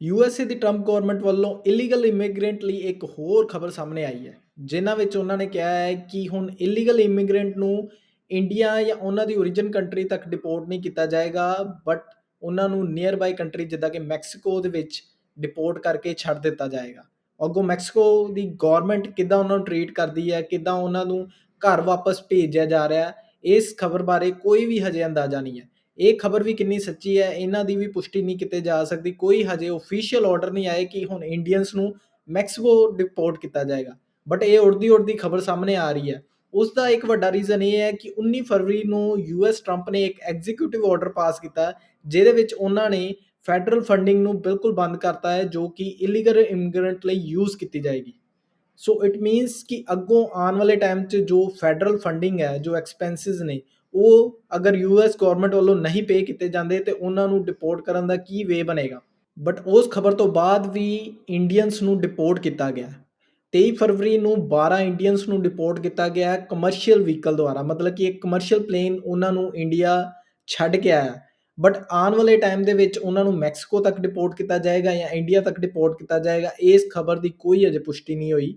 USA ਦੀ Trump government ਵੱਲੋਂ illegal immigrant ਲਈ ਇੱਕ ਹੋਰ ਖਬਰ ਸਾਹਮਣੇ ਆਈ ਹੈ, ਜਿਨ੍ਹਾਂ ਵਿੱਚ ਉਹਨਾਂ ਨੇ ਕਿਹਾ ਹੈ ਕਿ ਹੁਣ ਇਲੀਗਲ ਇਮੀਗ੍ਰੈਂਟ ਨੂੰ ਇੰਡੀਆ ਜਾਂ ਉਹਨਾਂ ਦੀ origin ਕੰਟਰੀ ਤੱਕ ਡਿਪੋਰਟ ਨਹੀਂ ਕੀਤਾ ਜਾਏਗਾ ਬਟ ਉਹਨਾਂ ਨੂੰ ਨੀਅਰ ਬਾਈ ਕੰਟਰੀ ਜਿੱਦਾਂ ਕਿ ਮੈਕਸੀਕੋ ਦੇ ਵਿੱਚ ਡਿਪੋਰਟ ਕਰਕੇ ਛੱਡ ਦਿੱਤਾ ਜਾਏਗਾ। ਅੱਗੋਂ ਮੈਕਸੀਕੋ ਦੀ ਗਵਰਨਮੈਂਟ ਕਿੱਦਾਂ ਉਹਨਾਂ ਨੂੰ ਟਰੀਟ ਕਰਦੀ ਹੈ, ਕਿੱਦਾਂ ਉਹਨਾਂ ਨੂੰ ਘਰ ਵਾਪਸ ਭੇਜਿਆ ਜਾ ਰਿਹਾ ਹੈ, ਇਸ ਖਬਰ ਬਾਰੇ ਕੋਈ ਵੀ ਹਜੇ ਅੰਦਾਜ਼ਾ ਨਹੀਂ ਹੈ। ਇਹ ਖਬਰ ਵੀ ਕਿੰਨੀ ਸੱਚੀ ਹੈ, ਇਹਨਾਂ ਦੀ ਵੀ ਪੁਸ਼ਟੀ ਨਹੀਂ ਕੀਤੀ ਜਾ ਸਕਦੀ, ਕੋਈ ਹਜੇ ਅਫੀਸ਼ੀਅਲ ਆਰਡਰ ਨਹੀਂ ਆਏ ਕਿ ਹੁਣ ਇੰਡੀਅਨਸ ਨੂੰ ਮੈਕਸੀਕੋ ਡਿਪੋਰਟ ਕੀਤਾ ਜਾਏਗਾ ਬਟ ਇਹ ਉੜਦੀ ਉੜਦੀ ਖਬਰ ਸਾਹਮਣੇ ਆ ਰਹੀ ਹੈ। ਉਸ ਦਾ ਇੱਕ ਵੱਡਾ ਰੀਜ਼ਨ ਇਹ ਹੈ ਕਿ 19 ਫਰਵਰੀ ਨੂੰ ਯੂਐਸ ਟਰੰਪ ਨੇ ਇੱਕ ਐਗਜ਼ੀਕਿਊਟਿਵ ਆਰਡਰ ਪਾਸ ਕੀਤਾ, ਜਿਹਦੇ ਵਿੱਚ ਉਹਨਾਂ ਨੇ ਫੈਡਰਲ ਫੰਡਿੰਗ ਨੂੰ ਬਿਲਕੁਲ ਬੰਦ ਕਰਤਾ ਹੈ, ਜੋ ਕਿ ਇਲੀਗਲ ਇਮੀਗ੍ਰੈਂਟ ਲਈ ਯੂਜ਼ ਕੀਤੀ ਜਾਏਗੀ। ਸੋ ਇਟ ਮੀਨਸ ਕਿ ਅੱਗੋਂ ਆਉਣ ਵਾਲੇ ਟਾਈਮ 'ਚ ਜੋ ਫੈਡਰਲ ਫੰਡਿੰਗ ਹੈ, ਜੋ ਐਕਸਪੈਂਸਸ ਨੇ ਉਹ ਅਗਰ ਯੂਐਸ ਗਵਰਨਮੈਂਟ ਵੱਲੋਂ ਨਹੀਂ ਪੇ ਕੀਤੇ ਜਾਂਦੇ ਤੇ ਉਹਨਾਂ ਨੂੰ ਡਿਪੋਰਟ ਕਰਨ ਦਾ ਕੀ ਵੇ ਬਣੇਗਾ? ਬਟ ਉਸ ਖਬਰ ਤੋਂ ਬਾਅਦ ਵੀ ਇੰਡੀਅਨਸ ਨੂੰ ਡਿਪੋਰਟ ਕੀਤਾ ਗਿਆ। 23 ਫਰਵਰੀ ਨੂੰ 12 ਇੰਡੀਅਨਸ ਨੂੰ ਡਿਪੋਰਟ ਕੀਤਾ ਗਿਆ ਕਮਰਸ਼ੀਅਲ ਵਹੀਕਲ ਦੁਆਰਾ। ਮਤਲਬ ਕਿ ਇੱਕ ਕਮਰਸ਼ੀਅਲ ਪਲੇਨ ਉਹਨਾਂ ਨੂੰ ਇੰਡੀਆ ਛੱਡ ਕੇ ਆਇਆ। ਬਟ ਆਉਣ ਵਾਲੇ ਟਾਈਮ ਦੇ ਵਿੱਚ ਉਹਨਾਂ ਨੂੰ ਮੈਕਸੀਕੋ ਤੱਕ ਡਿਪੋਰਟ ਕੀਤਾ ਜਾਏਗਾ ਜਾਂ ਇੰਡੀਆ ਤੱਕ ਡਿਪੋਰਟ ਕੀਤਾ ਜਾਏਗਾ, ਇਸ ਖਬਰ ਦੀ ਕੋਈ ਅਜੇ ਪੁਸ਼ਟੀ ਨਹੀਂ ਹੋਈ।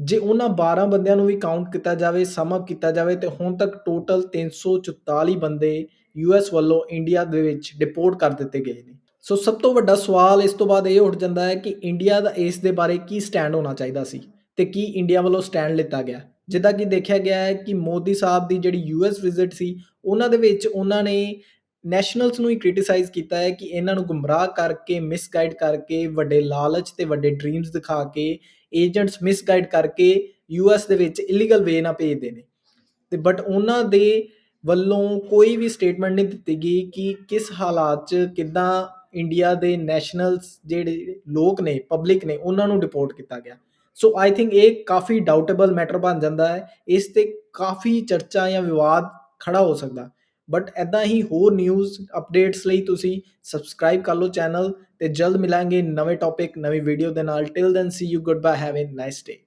ਜੇ ਉਹਨਾਂ 12 ਬੰਦਿਆਂ ਨੂੰ ਵੀ ਕਾਊਂਟ ਕੀਤਾ ਜਾਵੇ ਸਮ ਅਪ ਕੀਤਾ ਜਾਵੇ, ਤੇ ਹੁਣ ਤੱਕ ਟੋਟਲ 344 ਬੰਦੇ ਯੂਐਸ ਵੱਲੋਂ ਇੰਡੀਆ ਦੇ ਵਿੱਚ ਡਿਪੋਰਟ ਕਰ ਦਿੱਤੇ ਗਏ ਨੇ। ਸੋ ਸਭ ਤੋਂ ਵੱਡਾ ਸਵਾਲ ਇਸ ਤੋਂ ਬਾਅਦ ਇਹ ਉੱਠ ਜਾਂਦਾ ਹੈ ਕਿ ਇੰਡੀਆ ਦਾ ਇਸ ਦੇ ਬਾਰੇ ਕੀ ਸਟੈਂਡ ਹੋਣਾ ਚਾਹੀਦਾ ਸੀ ਤੇ ਕੀ ਇੰਡੀਆ ਵੱਲੋਂ ਸਟੈਂਡ ਲਿੱਤਾ ਗਿਆ। ਜਿੱਦਾਂ ਕਿ ਦੇਖਿਆ ਗਿਆ ਹੈ ਕਿ ਮੋਦੀ ਸਾਹਿਬ ਦੀ ਜਿਹੜੀ ਯੂਐਸ ਵਿਜ਼ਿਟ ਸੀ, ਉਹਨਾਂ ਦੇ ਵਿੱਚ ਉਹਨਾਂ ਨੇ ਨੈਸ਼ਨਲਸ ਨੂੰ ਹੀ ਕ੍ਰਿਟਿਸਾਈਜ਼ ਕੀਤਾ ਹੈ ਕਿ ਇਹਨਾਂ ਨੂੰ ਗੁੰਮਰਾਹ ਕਰਕੇ ਮਿਸਗਾਈਡ ਕਰਕੇ, ਵੱਡੇ ਲਾਲਚ ਤੇ ਵੱਡੇ ਡ੍ਰੀਮਸ ਦਿਖਾ ਕੇ ਏਜੰਟਸ ਮਿਸਗਾਈਡ ਕਰਕੇ ਯੂਐਸ ਦੇ ਵਿੱਚ ਇਲੀਗਲ ਵੇ ਨਾਲ ਭੇਜਦੇ ਨੇ। ਤੇ ਬਟ ਉਹਨਾਂ ਦੇ ਵੱਲੋਂ ਕੋਈ ਵੀ ਸਟੇਟਮੈਂਟ ਨਹੀਂ ਦਿੱਤੀ ਗਈ ਕਿ ਕਿਸ ਹਾਲਾਤ 'ਚ ਕਿੱਦਾਂ ਇੰਡੀਆ ਦੇ ਨੈਸ਼ਨਲਸ ਜਿਹੜੇ ਲੋਕ ਨੇ ਪਬਲਿਕ ਨੇ, ਉਹਨਾਂ ਨੂੰ ਡਿਪੋਰਟ ਕੀਤਾ ਗਿਆ। ਸੋ ਆਈ ਥਿੰਕ ਇਹ ਕਾਫੀ ਡਾਊਟੇਬਲ ਮੈਟਰ ਬਣ ਜਾਂਦਾ ਹੈ। ਇਸ ਤੇ ਕਾਫੀ ਚਰਚਾ ਜਾਂ ਵਿਵਾਦ ਖੜਾ ਹੋ ਸਕਦਾ। ਬਟ ਐਦਾਂ ਹੀ ਹੋਰ ਨਿਊਜ਼ ਅਪਡੇਟਸ ਲਈ ਤੁਸੀਂ ਸਬਸਕ੍ਰਾਈਬ ਕਰ ਲਓ ਚੈਨਲ ਤੇ ਜਲਦ ਮਿਲਾਂਗੇ ਨਵੇਂ ਟੌਪਿਕ ਨਵੀਂ ਵੀਡੀਓ ਦੇ ਨਾਲ। Till then see you good bye have a nice day